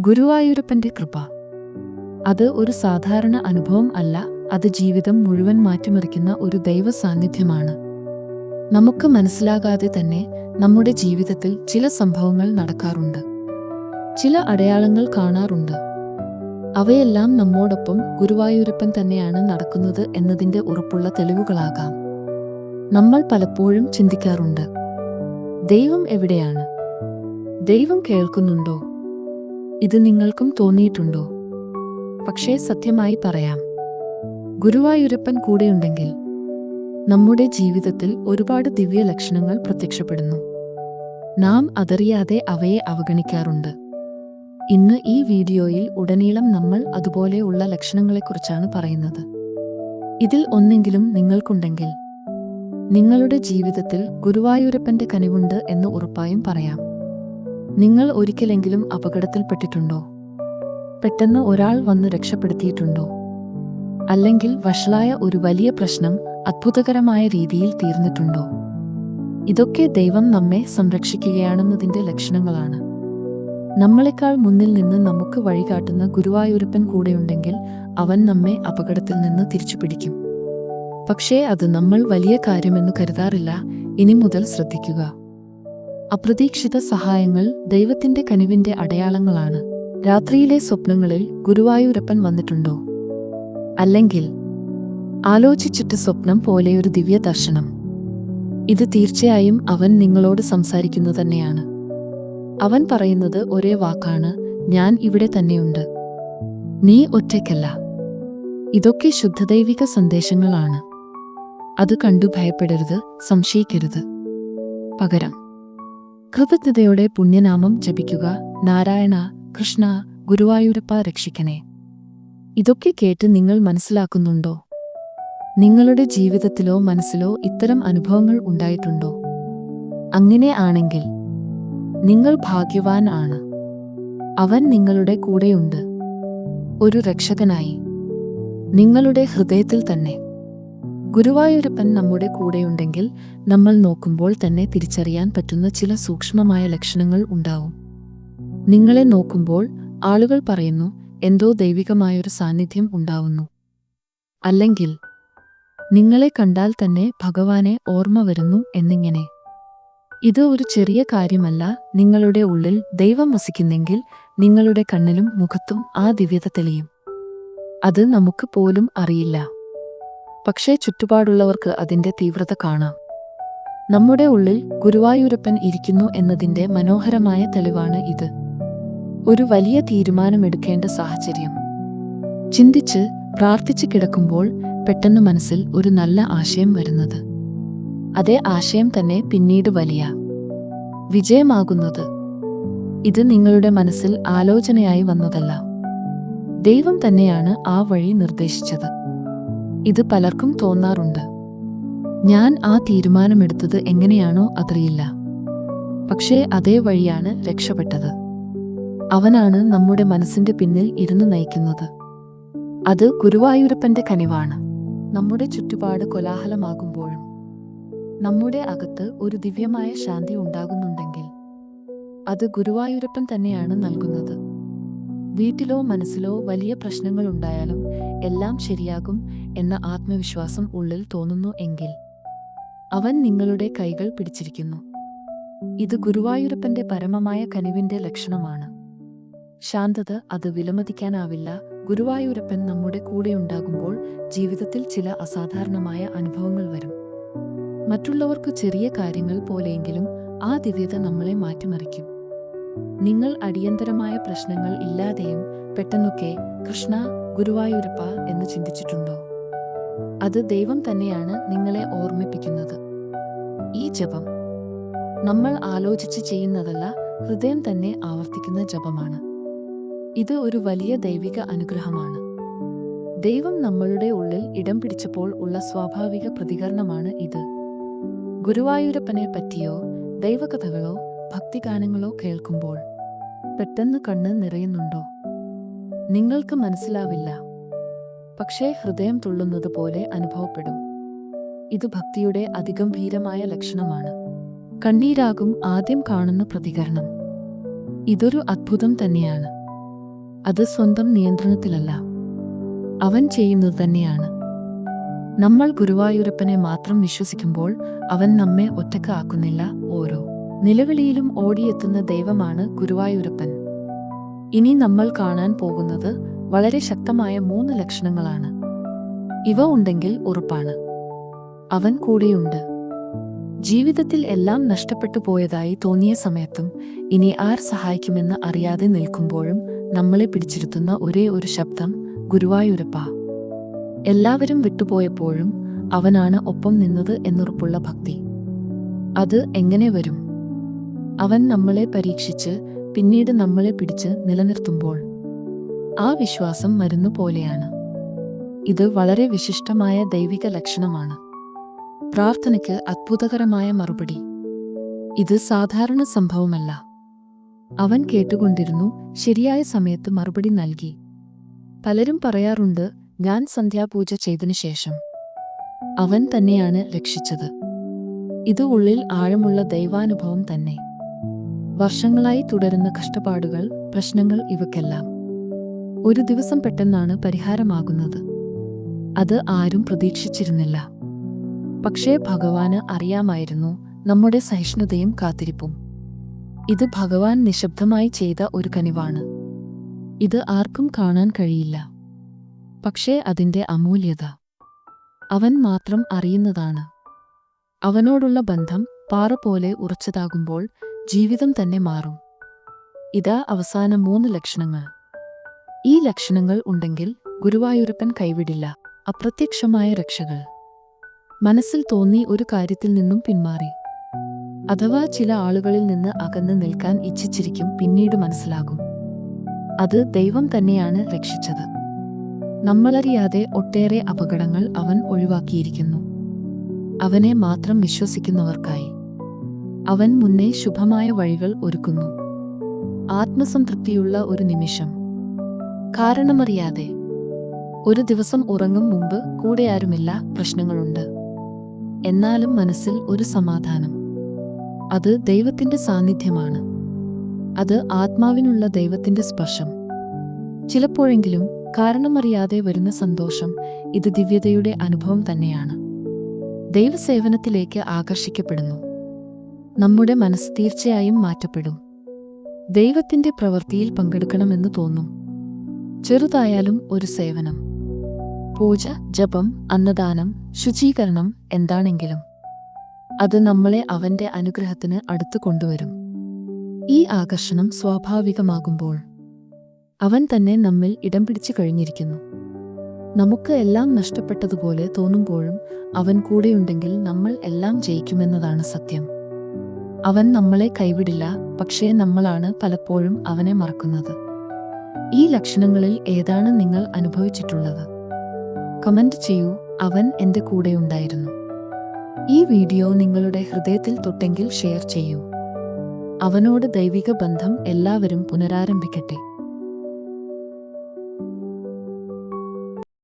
ഗുരുവായൂരപ്പന്റെ കൃപ. അത് ഒരു സാധാരണ അനുഭവം അല്ല അത് ജീവിതം മുഴുവൻ മാറ്റിമറിക്കുന്ന ഒരു ദൈവ സാന്നിധ്യമാണ് നമുക്ക് മനസ്സിലാകാതെ തന്നെ നമ്മുടെ ജീവിതത്തിൽ ചില സംഭവങ്ങൾ നടക്കാറുണ്ട്. ചില അടയാളങ്ങൾ കാണാറുണ്ട്. അവയെല്ലാം നമ്മോടൊപ്പം ഗുരുവായൂരപ്പൻ തന്നെയാണ് നടക്കുന്നത് എന്നതിന്റെ ഉറപ്പുള്ള തെളിവുകളാകാം. നമ്മൾ പലപ്പോഴും ചിന്തിക്കാറുണ്ട് ദൈവം എവിടെയാണ്? ദൈവം കേൾക്കുന്നുണ്ടോ? ഇത് നിങ്ങൾക്കും തോന്നിയിട്ടുണ്ടോ? പക്ഷേ സത്യമായി പറയാം. ഗുരുവായൂരപ്പൻ കൂടെയുണ്ടെങ്കിൽ നമ്മുടെ ജീവിതത്തിൽ ഒരുപാട് ദിവ്യ ലക്ഷണങ്ങൾ പ്രത്യക്ഷപ്പെടുന്നു. നാം അതറിയാതെ അവയെ അവഗണിക്കാറുണ്ട്. ഇന്ന് ഈ വീഡിയോയിൽ ഉടനീളം നമ്മൾ അതുപോലെയുള്ള ലക്ഷണങ്ങളെക്കുറിച്ചാണ് പറയുന്നത്. ഇതിൽ ഒന്നെങ്കിലും നിങ്ങൾക്കുണ്ടെങ്കിൽ നിങ്ങളുടെ ജീവിതത്തിൽ ഗുരുവായൂരപ്പന്റെ കനിവുണ്ട് എന്ന് ഉറപ്പായും പറയാം. നിങ്ങൾ ഒരിക്കലെങ്കിലും അപകടത്തിൽപ്പെട്ടിട്ടുണ്ടോ? പെട്ടെന്ന് ഒരാൾ വന്ന് രക്ഷപ്പെടുത്തിയിട്ടുണ്ടോ? അല്ലെങ്കിൽ വഷളായ ഒരു വലിയ പ്രശ്നം അത്ഭുതകരമായ രീതിയിൽ തീർന്നിട്ടുണ്ടോ? ഇതൊക്കെ ദൈവം നമ്മെ സംരക്ഷിക്കുകയാണെന്നതിന്റെ ലക്ഷണങ്ങളാണ്. നമ്മളെക്കാൾ മുന്നിൽ നിന്ന് നമുക്ക് വഴികാട്ടുന്ന ഗുരുവായൂരപ്പൻ കൂടെയുണ്ടെങ്കിൽ അവൻ നമ്മെ അപകടത്തിൽ നിന്ന് തിരിച്ചു പിടിക്കും പക്ഷേ അത് നമ്മൾ വലിയ കാര്യമെന്ന് കരുതാറില്ല. ഇനി മുതൽ ശ്രദ്ധിക്കുക. അപ്രതീക്ഷിത സഹായങ്ങൾ ദൈവത്തിന്റെ കനിവിന്റെ അടയാളങ്ങളാണ്. രാത്രിയിലെ സ്വപ്നങ്ങളിൽ ഗുരുവായൂരപ്പൻ വന്നിട്ടുണ്ടോ? അല്ലെങ്കിൽ ആലോചിച്ചിട്ട് സ്വപ്നം പോലെയൊരു ദിവ്യ ദർശനം. ഇത് തീർച്ചയായും അവൻ നിങ്ങളോട് സംസാരിക്കുന്നു തന്നെയാണ്. അവൻ പറയുന്നത് ഒരേ വാക്കാണ് ഞാൻ ഇവിടെ തന്നെയുണ്ട്. നീ ഒറ്റയ്ക്കല്ല. ഇതൊക്കെ ശുദ്ധദൈവിക സന്ദേശങ്ങളാണ്. അത് കണ്ടു ഭയപ്പെടരുത് സംശയിക്കരുത്. പകരം കൃതജ്ഞതയോടെ പുണ്യനാമം ജപിക്കുക. നാരായണ കൃഷ്ണ ഗുരുവായൂരപ്പ രക്ഷിക്കണേ. ഇതൊക്കെ കേട്ട് നിങ്ങൾ മനസ്സിലാക്കുന്നുണ്ടോ? നിങ്ങളുടെ ജീവിതത്തിലോ മനസ്സിലോ ഇത്തരം അനുഭവങ്ങൾ ഉണ്ടായിട്ടുണ്ടോ? അങ്ങനെ ആണെങ്കിൽ നിങ്ങൾ ഭാഗ്യവാൻ ആണ്. അവൻ നിങ്ങളുടെ കൂടെയുണ്ട്. ഒരു രക്ഷകനായി. നിങ്ങളുടെ ഹൃദയത്തിൽ തന്നെ. ഗുരുവായൂരപ്പൻ നമ്മുടെ കൂടെയുണ്ടെങ്കിൽ നമ്മൾ നോക്കുമ്പോൾ തന്നെ തിരിച്ചറിയാൻ പറ്റുന്ന ചില സൂക്ഷ്മമായ ലക്ഷണങ്ങൾ ഉണ്ടാവും. നിങ്ങളെ നോക്കുമ്പോൾ ആളുകൾ പറയുന്നു എന്തോ ദൈവികമായൊരു സാന്നിധ്യം ഉണ്ടാവുന്നു. അല്ലെങ്കിൽ നിങ്ങളെ കണ്ടാൽ തന്നെ ഭഗവാനെ ഓർമ്മ വരുന്നു എന്നിങ്ങനെ. ഇത് ഒരു ചെറിയ കാര്യമല്ല നിങ്ങളുടെ ഉള്ളിൽ ദൈവം വസിക്കുന്നെങ്കിൽ നിങ്ങളുടെ കണ്ണിലും മുഖത്തും ആ ദിവ്യത തെളിയും. അത് നമുക്ക് പോലും അറിയില്ല. പക്ഷേ ചുറ്റുപാടുള്ളവർക്ക് അതിന്റെ തീവ്രത കാണാം. നമ്മുടെ ഉള്ളിൽ ഗുരുവായൂരപ്പൻ ഇരിക്കുന്നു എന്നതിന്റെ മനോഹരമായ തെളിവാണ് ഇത്. ഒരു വലിയ തീരുമാനമെടുക്കേണ്ട സാഹചര്യം. ചിന്തിച്ച് പ്രാർത്ഥിച്ച് കിടക്കുമ്പോൾ പെട്ടെന്ന് മനസ്സിൽ ഒരു നല്ല ആശയം വരുന്നത്. അതേ ആശയം തന്നെ പിന്നീട് വലിയ. വിജയമാകുന്നത്. ഇത് നിങ്ങളുടെ മനസ്സിൽ ആലോചനയായി വന്നതല്ല. ദൈവം തന്നെയാണ് ആ വഴി നിർദ്ദേശിച്ചത്. ഇത് പലർക്കും തോന്നാറുണ്ട്. ഞാൻ ആ തീരുമാനമെടുത്തത് എങ്ങനെയാണോ അതറിയില്ല. പക്ഷേ അതേ വഴിയാണ് രക്ഷപ്പെട്ടത്. അവനാണ് നമ്മുടെ മനസ്സിന്റെ പിന്നിൽ ഇരുന്ന് നയിക്കുന്നത്. അത് ഗുരുവായൂരപ്പന്റെ കനിവാണ്. നമ്മുടെ ചുറ്റുപാട് കോലാഹലമാകുമ്പോഴും നമ്മുടെ അകത്ത് ഒരു ദിവ്യമായ ശാന്തി ഉണ്ടാകുന്നുണ്ടെങ്കിൽ അത് ഗുരുവായൂരപ്പൻ തന്നെയാണ് നൽകുന്നത്. വീട്ടിലോ മനസ്സിലോ വലിയ പ്രശ്നങ്ങൾ ഉണ്ടായാലും എല്ലാം ശരിയാകും എന്ന ആത്മവിശ്വാസം ഉള്ളിൽ തോന്നുന്നു എങ്കിൽ. അവൻ നിങ്ങളുടെ കൈകൾ പിടിച്ചിരിക്കുന്നു. ഇത് ഗുരുവായൂരപ്പന്റെ പരമമായ കനിവിന്റെ ലക്ഷണമാണ്. ശാന്തത അത് വിലമതിക്കാനാവില്ല. ഗുരുവായൂരപ്പൻ നമ്മുടെ കൂടെ ഉണ്ടാകുമ്പോൾ ജീവിതത്തിൽ ചില അസാധാരണമായ അനുഭവങ്ങൾ വരും. മറ്റുള്ളവർക്ക് ചെറിയ കാര്യങ്ങൾ പോലെയെങ്കിലും ആ ദിവ്യത നമ്മളെ മാറ്റിമറിക്കും. നിങ്ങൾ അടിയന്തരമായ പ്രശ്നങ്ങൾ ഇല്ലാതെയും പെട്ടെന്നൊക്കെ കൃഷ്ണ ഗുരുവായൂരപ്പ എന്ന് ചിന്തിച്ചിട്ടുണ്ടോ? അത് ദൈവം തന്നെയാണ് നിങ്ങളെ ഓർമ്മിപ്പിക്കുന്നത്. ഈ ജപം നമ്മൾ ആലോചിച്ച് ചെയ്യുന്നതല്ല ഹൃദയം തന്നെ ആവർത്തിക്കുന്ന ജപമാണ്. ഇത് ഒരു വലിയ ദൈവിക അനുഗ്രഹമാണ്. ദൈവം നമ്മളുടെ ഉള്ളിൽ ഇടം പിടിച്ചപ്പോൾ ഉള്ള സ്വാഭാവിക പ്രതികരണമാണ് ഇത്. ഗുരുവായൂരപ്പനെ പറ്റിയോ ദൈവകഥകളോ ഭക്തിഗാനങ്ങളോ കേൾക്കുമ്പോൾ പെട്ടെന്ന് കണ്ണ് നിറയുന്നുണ്ടോ? നിങ്ങൾക്ക് മനസ്സിലാവില്ല. പക്ഷേ ഹൃദയം തുള്ളുന്നത് പോലെ അനുഭവപ്പെടും. ഇത് ഭക്തിയുടെ അതിഗംഭീരമായ ലക്ഷണമാണ്. കണ്ണീരാകും ആദ്യം കാണുന്ന പ്രതികരണം. ഇതൊരു അത്ഭുതം തന്നെയാണ്. അത് സ്വന്തം നിയന്ത്രണത്തിലല്ല. അവൻ ചെയ്യുന്നത് തന്നെയാണ്. നമ്മൾ ഗുരുവായൂരപ്പനെ മാത്രം വിശ്വസിക്കുമ്പോൾ അവൻ നമ്മെ ഒറ്റക്കാക്കുന്നില്ല ഓരോ നിലവിളിയിലും ഓടിയെത്തുന്ന ദൈവമാണ് ഗുരുവായൂരപ്പൻ. ഇനി നമ്മൾ കാണാൻ പോകുന്നത് വളരെ ശക്തമായ മൂന്ന് ലക്ഷണങ്ങളാണ്. ഇവ ഉണ്ടെങ്കിൽ ഉറപ്പാണ്. അവൻ കൂടെയുണ്ട്. ജീവിതത്തിൽ എല്ലാം നഷ്ടപ്പെട്ടു പോയതായി തോന്നിയ സമയത്തും ഇനി ആർ സഹായിക്കുമെന്ന് അറിയാതെ നിൽക്കുമ്പോഴും നമ്മളെ പിടിച്ചിരുത്തുന്ന ഒരേ ഒരു ശബ്ദം ഗുരുവായൂരപ്പ. എല്ലാവരും വിട്ടുപോയപ്പോഴും അവനാണ് ഒപ്പം നിന്നത് എന്നുറപ്പുള്ള ഭക്തി. അത് എങ്ങനെ വരും? അവൻ നമ്മളെ പരീക്ഷിച്ച് പിന്നീട് നമ്മളെ പിടിച്ച് നിലനിർത്തുമ്പോൾ ആ വിശ്വാസം മരുന്നു പോലെയാണ്. ഇത് വളരെ വിശിഷ്ടമായ ദൈവിക ലക്ഷണമാണ്. പ്രാർത്ഥനയ്ക്ക് അത്ഭുതകരമായ മറുപടി. ഇത് സാധാരണ സംഭവമല്ല. അവൻ കേട്ടുകൊണ്ടിരുന്നു ശരിയായ സമയത്ത് മറുപടി നൽകി. പലരും പറയാറുണ്ട് ഞാൻ സന്ധ്യാപൂജ ചെയ്തതിനു ശേഷം. അവൻ തന്നെയാണ് രക്ഷിച്ചത്. ഇത് ഉള്ളിൽ ആഴമുള്ള ദൈവാനുഭവം തന്നെ. വർഷങ്ങളായി തുടരുന്ന കഷ്ടപ്പാടുകൾ പ്രശ്നങ്ങൾ ഇവക്കെല്ലാം ഒരു ദിവസം പെട്ടെന്നാണ് പരിഹാരമാകുന്നത്. അത് ആരും പ്രതീക്ഷിച്ചിരുന്നില്ല. പക്ഷേ ഭഗവാന് അറിയാമായിരുന്നു നമ്മുടെ സഹിഷ്ണുതയും കാത്തിരിപ്പും. ഇത് ഭഗവാൻ നിശബ്ദമായി ചെയ്ത ഒരു കനിവാണ്. ഇത് ആർക്കും കാണാൻ കഴിയില്ല. പക്ഷേ അതിന്റെ അമൂല്യത. അവൻ മാത്രം അറിയുന്നതാണ്. അവനോടുള്ള ബന്ധം പാറ പോലെ ഉറച്ചതാകുമ്പോൾ ജീവിതം തന്നെ മാറും. ഇതാ അവസാന മൂന്ന് ലക്ഷണങ്ങൾ. ഈ ലക്ഷണങ്ങൾ ഉണ്ടെങ്കിൽ ഗുരുവായൂരപ്പൻ കൈവിടില്ല. അപ്രത്യക്ഷമായ രക്ഷകൾ. മനസ്സിൽ തോന്നി ഒരു കാര്യത്തിൽ നിന്നും പിന്മാറി. അഥവാ ചില ആളുകളിൽ നിന്ന് അകന്ന് നിൽക്കാൻ ഇച്ഛിച്ചിരിക്കും പിന്നീട് മനസ്സിലാകും. അത് ദൈവം തന്നെയാണ് രക്ഷിച്ചത്. നമ്മളറിയാതെ ഒട്ടേറെ അപകടങ്ങൾ അവൻ ഒഴിവാക്കിയിരിക്കുന്നു. അവനെ മാത്രം വിശ്വസിക്കുന്നവർക്കായി. അവൻ മുന്നേ ശുഭമായ വഴികൾ ഒരുക്കുന്നു. ആത്മസംതൃപ്തിയുള്ള ഒരു നിമിഷം. കാരണമറിയാതെ. ഒരു ദിവസം ഉറങ്ങും മുമ്പ് കൂടെ ആരുമില്ല പ്രശ്നങ്ങളുണ്ട്. എന്നാലും മനസ്സിൽ ഒരു സമാധാനം. അത് ദൈവത്തിന്റെ സാന്നിധ്യമാണ്. അത് ആത്മാവിനുള്ള ദൈവത്തിന്റെ സ്പർശം. ചിലപ്പോഴെങ്കിലും കാരണമറിയാതെ വരുന്ന സന്തോഷം ഇത് ദിവ്യതയുടെ അനുഭവം തന്നെയാണ്. ദൈവസേവനത്തിലേക്ക് ആകർഷിക്കപ്പെടുന്നു. നമ്മുടെ മനസ്സ് തീർച്ചയായും മാറ്റപ്പെടും. ദൈവത്തിന്റെ പ്രവൃത്തിയിൽ പങ്കെടുക്കണമെന്ന് തോന്നും. ചെറുതായാലും ഒരു സേവനം. പൂജ ജപം അന്നദാനം ശുചീകരണം എന്താണെങ്കിലും അത് നമ്മളെ അവന്റെ അനുഗ്രഹത്തിന് അടുത്തു കൊണ്ടുവരും. ഈ ആകർഷണം സ്വാഭാവികമാകുമ്പോൾ അവൻ തന്നെ നമ്മിൽ ഇടം പിടിച്ചു കഴിഞ്ഞിരിക്കുന്നു. നമുക്ക് എല്ലാം നഷ്ടപ്പെട്ടതുപോലെ തോന്നുമ്പോഴും അവൻ കൂടെയുണ്ടെങ്കിൽ നമ്മൾ എല്ലാം ജയിക്കുമെന്നതാണ് സത്യം. അവൻ നമ്മളെ കൈവിടില്ല പക്ഷേ നമ്മളാണ് പലപ്പോഴും അവനെ മറക്കുന്നത്. ഈ ലക്ഷണങ്ങളിൽ ഏതാണ് നിങ്ങൾ അനുഭവിച്ചിട്ടുള്ളത്? കമന്റ് ചെയ്യൂ അവൻ എന്റെ കൂടെയുണ്ടായിരുന്നു ഈ വീഡിയോ നിങ്ങളുടെ ഹൃദയത്തിൽ തൊട്ടെങ്കിൽ ഷെയർ ചെയ്യൂ. അവനോട് ദൈവിക ബന്ധം എല്ലാവരും പുനരാരംഭിക്കട്ടെ.